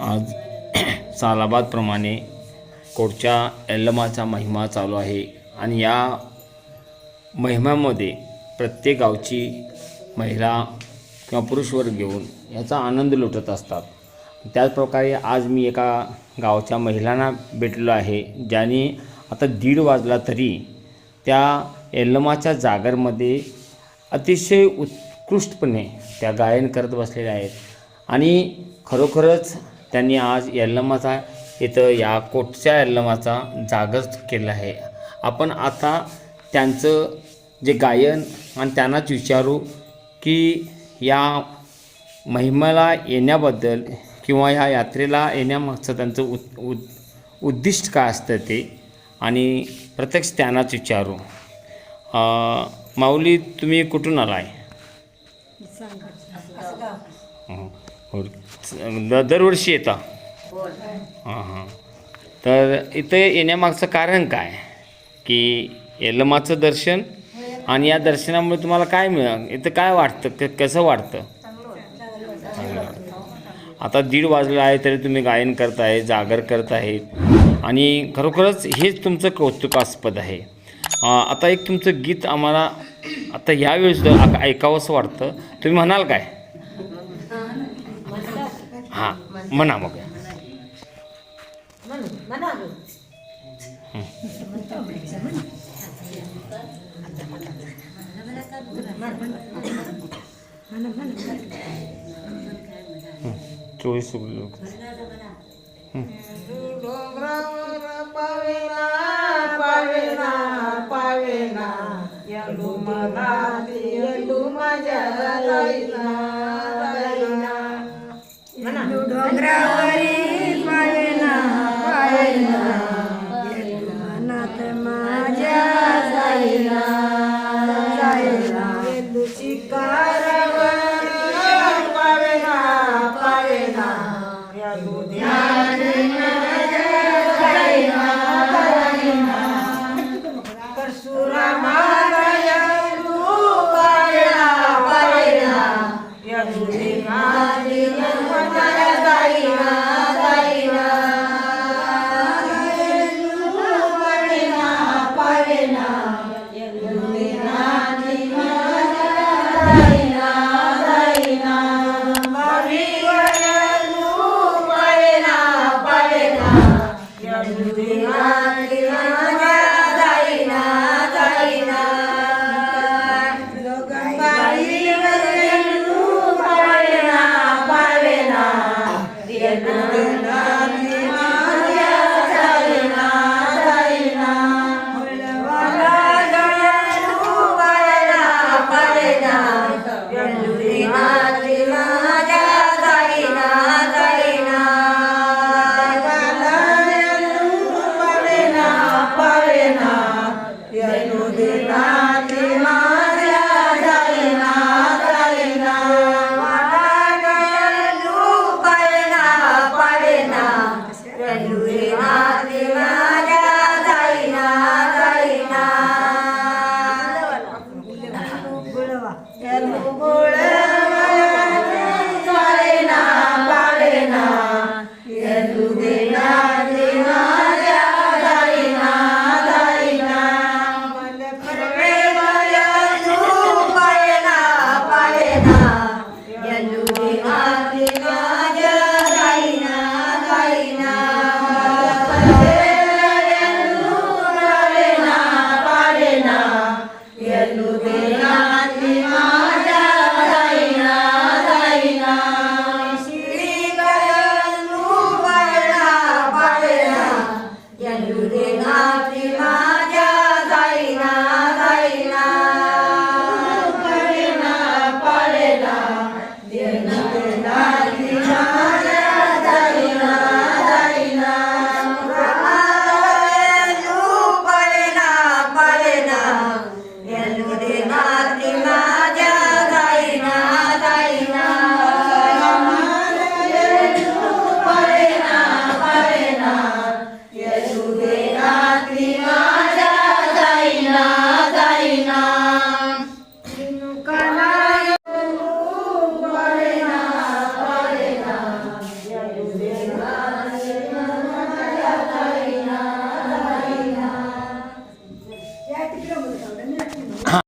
आज सालाबादप्रमाणे कोटच्या एल्लमाचा महिमा चालू आहे आणि या महिम्यामध्ये प्रत्येक गावची महिला किंवा पुरुषवर घेऊन याचा आनंद लुटत असतात. त्याचप्रकारे आज मी एका गावच्या महिलांना भेटलो आहे ज्याने आता दीड वाजला तरी त्या एल्लमाच्या जागरमध्ये अतिशय उत्कृष्टपणे त्या गायन करत बसलेल्या आहेत. आणि खरोखरच त्यांनी आज यल्लमाचा इथं या कोटच्या यल्लमाचा जागर केला आहे. आपण आता त्यांचं जे गायन आणि त्यांनाच विचारू की या महिमेला येण्याबद्दल किंवा ह्या यात्रेला येण्यामागचं त्यांचं उद उद उद्दिष्ट काय असतं ते? आणि प्रत्यक्ष त्यांनाच विचारू. माऊली तुम्ही कुठून आलाय? हं. हो. द- दरवर्षी येता. हां हां तर इथं येण्यामागचं कारण काय? की यल्लमाचं दर्शन आणि या दर्शनामुळे तुम्हाला काय मिळ इथं काय वाटतं? क कसं वाटतं? आता दीड वाजलं आहे तरी तुम्ही गायन करताय जागर करत आहेत आणि खरोखरच हेच तुमचं कौतुकास्पद आहे. आता एक तुमचं गीत आम्हाला आता यावेळी सुद्धा ऐकावंसं वाटतं. तुम्ही म्हणाल काय? હા મનામો કે ચોવીસ પાવેના डोंगरावरी पायना पायना यंडू मनात माझ्या जाईना जाईना यंडू शिकारावर पावेना पावेना Yeah, no more.